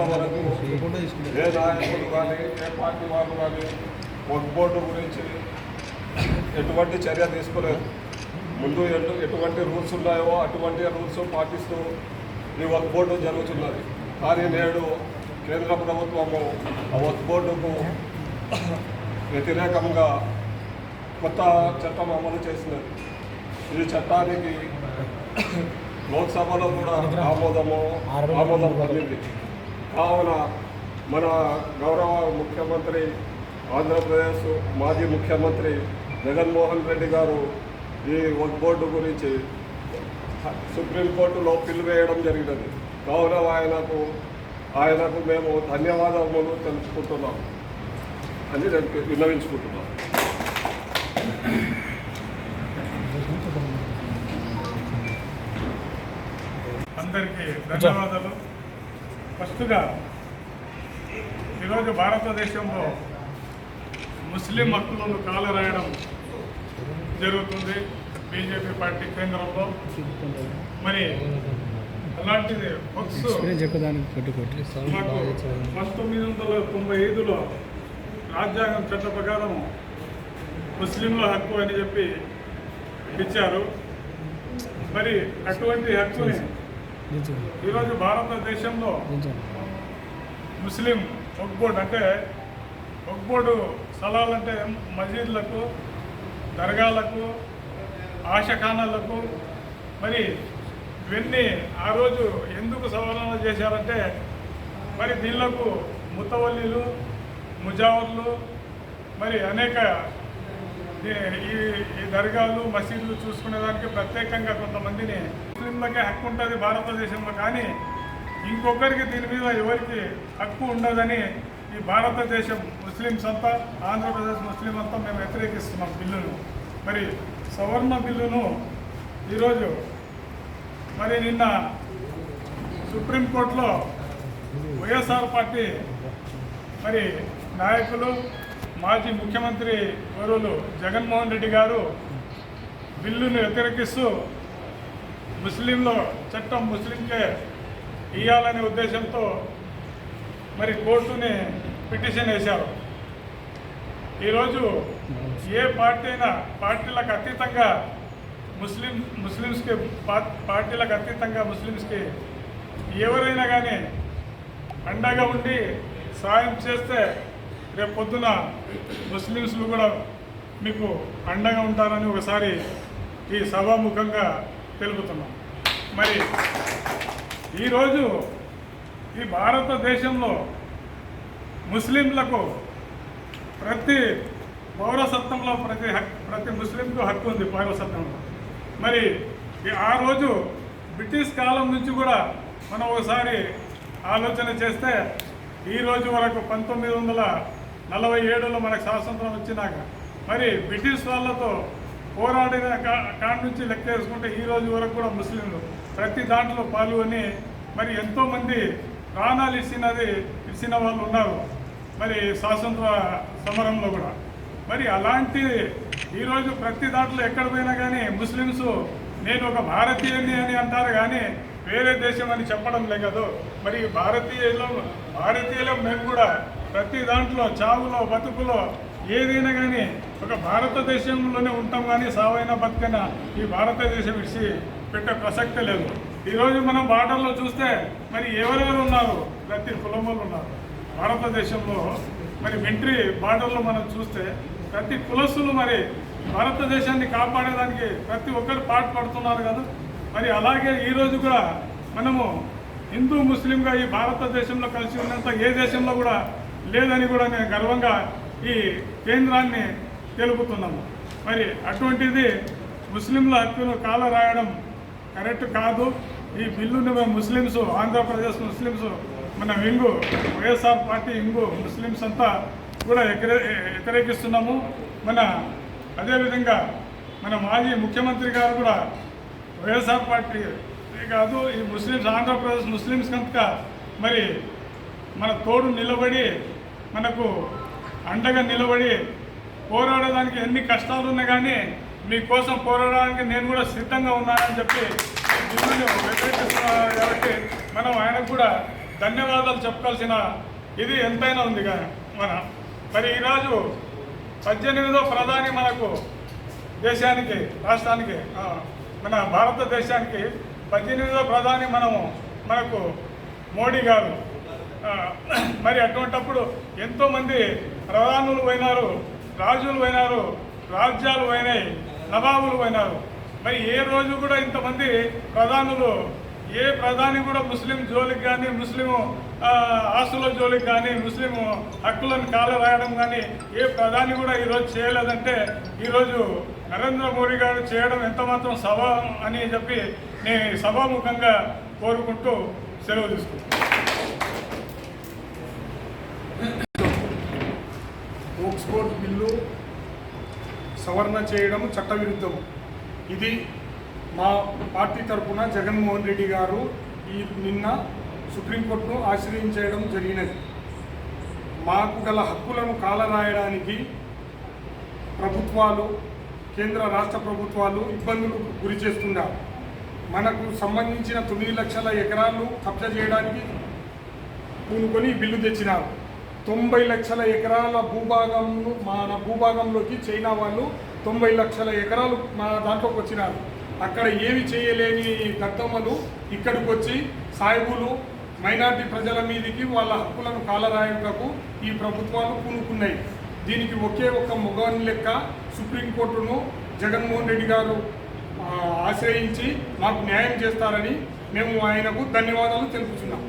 ఇంతవరకు ఏ నాయకులు కానీ ఏ పార్టీ వాళ్ళు కానీ వక్ బోర్డు గురించి ఎటువంటి చర్య తీసుకోలేదు. ముందు ఎటు ఎటువంటి రూల్స్ ఉన్నాయో అటువంటి రూల్స్ పాటిస్తూ ఈ వక్ బోర్డు జరుగుతున్నది. కానీ నేడు కేంద్ర ప్రభుత్వము ఆ వక్ బోర్డుకు వ్యతిరేకంగా కొత్త చట్టం అమలు చేసినది. ఈ చట్టానికి లోక్సభలో కూడా ఆమోదము ఆమోదం పొందింది కావున మన గౌరవ ముఖ్యమంత్రి ఆంధ్రప్రదేశ్ మాజీ ముఖ్యమంత్రి జగన్మోహన్ రెడ్డి గారు ఈ వక్ బోర్డు గురించి సుప్రీంకోర్టులో పిల్లు వేయడం జరిగినది. కావున ఆయనకు ఆయనకు మేము ధన్యవాదములు తెలుసుకుంటున్నాం అని నేను విన్నవించుకుంటున్నాం. అందరికీ ధన్యవాదాలు. ఫస్ట్గా ఈరోజు భారతదేశంలో ముస్లిం హక్కులను కాలరాయడం జరుగుతుంది బీజేపీ పార్టీ కేంద్రంలో. మరి అలాంటిది పంతొమ్మిది వందల తొంభై ఐదులో రాజ్యాంగం చట్ట ప్రకారం ముస్లింల హక్కు అని చెప్పి ఇచ్చారు. మరి అటువంటి హక్కుని ఈరోజు భారతదేశంలో ముస్లిం వక్ బోర్డు అంటే వక్ బోర్డు స్థలాలంటే మసీదులకు దర్గాలకు ఆశఖానాలకు మరి ఇవన్నీ ఆ రోజు ఎందుకు సవరణ చేశారంటే మరి దీనిలకు ముతవల్లీలు ముజావర్లు మరి అనేక ఈ ఈ- దర్గాలు మసీదులు చూసుకునేదానికి ప్రత్యేకంగా కొంతమందిని ముస్లింలకే హక్కు ఉంటుంది భారతదేశంలో కానీ ఇంకొకరికి దీని మీద ఎవరికి హక్కు ఉండదని ఈ భారతదేశం ముస్లిమ్స్ అంతా ఆంధ్రప్రదేశ్ ముస్లిం అంతా మేము వ్యతిరేకిస్తున్నాం బిల్లును. మరి సవర్ణ బిల్లును ఈరోజు మరి నిన్న సుప్రీంకోర్టులో వైఎస్ఆర్ పార్టీ మరి నాయకులు మాజీ ముఖ్యమంత్రి గౌరవులు జగన్మోహన్ రెడ్డి గారు బిల్లును వ్యతిరేకిస్తూ ముస్లింలో చట్టం ముస్లింకే ఇవ్వాలనే ఉద్దేశంతో మరి కోర్టుని పిటిషన్ వేశారు. ఈరోజు ఏ పార్టీ అయినా పార్టీలకు అతీతంగా ముస్లిం ముస్లిమ్స్కి పార్టీలకు అతీతంగా ముస్లిమ్స్కి ఎవరైనా కానీ అండగా ఉండి సాయం చేస్తే రేపు పొద్దున ముస్లిమ్స్లు కూడా మీకు అండగా ఉంటారని ఒకసారి ఈ సభాముఖంగా తెలుపుతున్నాం. మరి ఈరోజు ఈ భారతదేశంలో ముస్లింలకు ప్రతి పౌరసత్వంలో ప్రతి హక్ ప్రతి ముస్లింకు హక్కు ఉంది పౌరసత్వంలో. మరి ఈ- ఆ రోజు బ్రిటిష్ కాలం నుంచి కూడా మనం ఒకసారి ఆలోచన చేస్తే ఈరోజు వరకు పంతొమ్మిది వందల నలభై ఏడులో మనకు స్వాతంత్రం వచ్చినాక. మరి బ్రిటిష్ వాళ్ళతో పోరాడిన కా- కాడి నుంచి లెక్క వేసుకుంటే ఈ రోజు వరకు కూడా ముస్లింలు. ప్రతి దాంట్లో పాల్గొని మరి ఎంతోమంది ప్రాణాలు ఇచ్చినది ఇచ్చిన వాళ్ళు ఉన్నారు. మరి స్వాతంత్ర సమరంలో కూడా. మరి అలాంటి ఈరోజు ప్రతి దాంట్లో ఎక్కడ పోయినా కానీ ముస్లిమ్స్ నేను ఒక భారతీయుని అని అంటారు కానీ వేరే దేశం అని చెప్పడం లేదు మరి భారతీయులు భారతీయులు మేము కూడా ప్రతి దాంట్లో చావులో బతుకులో ఏదైనా కానీ ఒక భారతదేశంలోనే ఉంటాం కానీ సావైనా బతుకైనా ఈ భారతదేశం ఇచ్చి పెట్టే ప్రసక్తే లేదు. ఈరోజు మనం బార్డర్లో చూస్తే మరి ఎవరెవరు ఉన్నారు? ప్రతి కులములు ఉన్నారు. భారతదేశంలో మరి మిలిటరీ బార్డర్లో మనం చూస్తే ప్రతి కులస్తులు మరి భారతదేశాన్ని కాపాడేదానికి ప్రతి ఒక్కరు పాటుపడుతున్నారు కదా. మరి అలాగే ఈరోజు కూడా మనము హిందూ ముస్లింగా ఈ భారతదేశంలో కలిసి ఉన్నంత ఏ దేశంలో కూడా లేదని కూడా మేము గర్వంగా ఈ కేంద్రాన్ని తెలుపుతున్నాము. మరి అటువంటిది ముస్లింల హక్కును కాల రాయడం కరెక్ట్ కాదు. ఈ బిల్లును మేము ముస్లిమ్స్ ఆంధ్రప్రదేశ్ ముస్లిమ్స్ మన ఇంగు వైఎస్ఆర్ పార్టీ ఇంగు ముస్లిమ్స్ అంతా కూడా వ్యతిరే- వ్యతిరేకిస్తున్నాము. మన అదేవిధంగా మన మాజీ ముఖ్యమంత్రి గారు కూడా వైఎస్ఆర్ పార్టీ కాదు ఈ ముస్లిమ్స్ ఆంధ్రప్రదేశ్ ముస్లిమ్స్ కనుక మరి మన తోడు నిలబడి మనకు అండగా నిలబడి పోరాడడానికి ఎన్ని కష్టాలు ఉన్నా కానీ మీకోసం పోరాడడానికి నేను కూడా సిద్ధంగా ఉన్నానని చెప్పి ఈ బిల్లుని వ్యతిరేకిస్తున్నారు కాబట్టి మనం ఆయనకు కూడా ధన్యవాదాలు చెప్పాల్సిన ఇది ఎంతైనా ఉంది కానీ మన మరి ఈరోజు పద్దెనిమిదో ప్రధాని మనకు దేశానికి రాష్ట్రానికి మన భారతదేశానికి పద్దెనిమిదో ప్రధాని మనము మనకు మోడీ గారు మరి అటువంటప్పుడు ఎంతోమంది ప్రధానులు పోయినారు రాజులు పోయినారు రాజ్యాలు పోయినాయి నవాబులు పోయినారు. మరి ఏ రోజు కూడా ఇంతమంది ప్రధానులు ఏ ప్రధాని కూడా ముస్లిం జోలికి కానీ ముస్లిం ఆస్తుల జోలికి కానీ ముస్లిం హక్కులను కాల రాయడం కానీ ఏ ప్రధాని కూడా ఈరోజు చేయలేదంటే ఈరోజు నరేంద్ర మోడీ గారు చేయడం ఎంత మాత్రం సభ అని చెప్పి నేను సభాముఖంగా కోరుకుంటూ సెలవు తీసుకుంటాను ఓక్స్ఫోర్డ్ బిల్లు సవరణ చేయడం చట్టవిరుద్ధం. ఇది మా పార్టీ తరఫున జగన్మోహన్ రెడ్డి గారు ఈ నిన్న సుప్రీంకోర్టును ఆశ్రయించడం జరిగినది. మాకు గల హక్కులను కాలరాయడానికి ప్రభుత్వాలు కేంద్ర రాష్ట్ర ప్రభుత్వాలు ఇబ్బందులకు గురి చేస్తున్నారు మనకు సంబంధించిన తొమ్మిది లక్షల ఎకరాలు కబ్జా చేయడానికి పూనుకొని బిల్లు తెచ్చినారు. తొంభై లక్షల ఎకరాల భూభాగం మన భూభాగంలోకి చైనా వాళ్ళు తొంభై లక్షల ఎకరాలు మా దాంట్లోకి వచ్చినారు. అక్కడ ఏమి చేయలేని దత్తమ్మలు ఇక్కడికి వచ్చి సాయిబులు మైనార్టీ ప్రజల మీదకి వాళ్ళ హక్కులను కాలరాయటకు ఈ ప్రభుత్వాలు పూనుకున్నాయి. దీనికి ఒకే ఒక్క మొగని లెక్క సుప్రీంకోర్టును జగన్మోహన్ రెడ్డి గారు ఆశ్రయించి మాకు న్యాయం చేస్తారని మేము ఆయనకు ధన్యవాదాలు తెలుపుతున్నాము